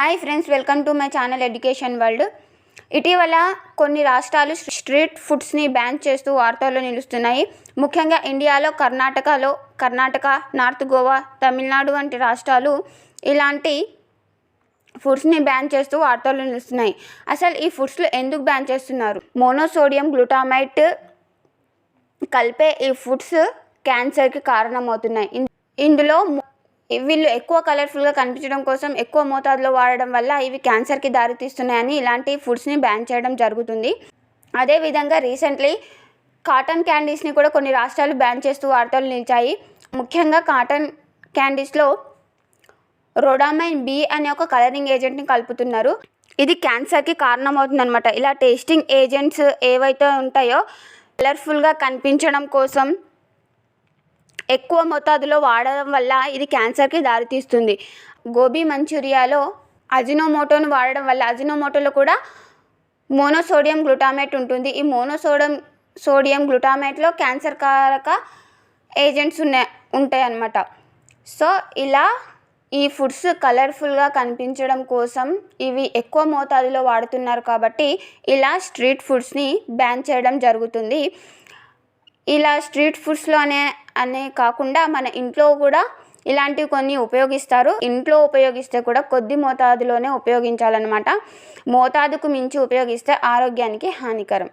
Hi friends welcome to my channel education world. ఇటీవల కొన్ని రాష్ట్రాలు స్ట్రీట్ ఫుడ్స్ని బ్యాన్ చేస్తూ వార్తల్లో నిలుస్తున్నాయి. ముఖ్యంగా ఇండియాలో కర్ణాటకలో కర్ణాటక నార్త్ గోవా తమిళనాడు వంటి రాష్ట్రాలు ఇలాంటి ఫుడ్స్ని బ్యాన్ చేస్తూ వార్తల్లో నిలుస్తున్నాయి. అసలు ఈ ఫుడ్స్లో ఎందుకు బ్యాన్ చేస్తున్నారు? మోనోసోడియం గ్లూటామైట్ కలిపే ఈ ఫుడ్స్ క్యాన్సర్కి కారణమవుతున్నాయి. ఇందులో వీళ్ళు ఎక్కువ కలర్ఫుల్గా కనిపించడం కోసం ఎక్కువ మోతాదులో వాడడం వల్ల ఇవి క్యాన్సర్కి దారితీస్తున్నాయని ఇలాంటి ఫుడ్స్ని బ్యాన్ చేయడం జరుగుతుంది. అదేవిధంగా రీసెంట్లీ కాటన్ క్యాండీస్ని కూడా కొన్ని రాష్ట్రాలు బ్యాన్ చేస్తూ వార్తలు నిలిచాయి. ముఖ్యంగా కాటన్ క్యాండీస్లో రోడామైన్ బి అనే ఒక కలరింగ్ ఏజెంట్ని కలుపుతున్నారు. ఇది క్యాన్సర్కి కారణమవుతుందనమాట ఇలా టేస్టింగ్ ఏజెంట్స్ ఏవైతే ఉంటాయో కలర్ఫుల్గా కనిపించడం కోసం ఎక్కువ మోతాదులో వాడడం వల్ల ఇది క్యాన్సర్కి దారితీస్తుంది. గోబీ మంచూరియాలో అజినోమోటోను వాడడం వల్ల అజినోమోటోలో కూడా మోనోసోడియం గ్లూటామేట్ ఉంటుంది. ఈ మోనోసోడియం సోడియం గ్లూటామేట్లో క్యాన్సర్ కారక ఏజెంట్స్ ఉన్నాయి ఉంటాయి అన్నమాట సో ఇలా ఈ ఫుడ్స్ కలర్ఫుల్గా కనిపించడం కోసం ఇవి ఎక్కువ మోతాదులో వాడుతున్నారు కాబట్టి ఇలా స్ట్రీట్ ఫుడ్స్ని బ్యాన్ చేయడం జరుగుతుంది. ఇలా స్ట్రీట్ ఫుడ్స్లోనే అనే కాకుండా మన ఇంట్లో కూడా ఇలాంటివి కొన్ని ఉపయోగిస్తారు. ఇంట్లో ఉపయోగిస్తే కూడా కొద్ది మోతాదులోనే ఉపయోగించాలన్నమాట. మోతాదుకు మించి ఉపయోగిస్తే ఆరోగ్యానికి హానికరం.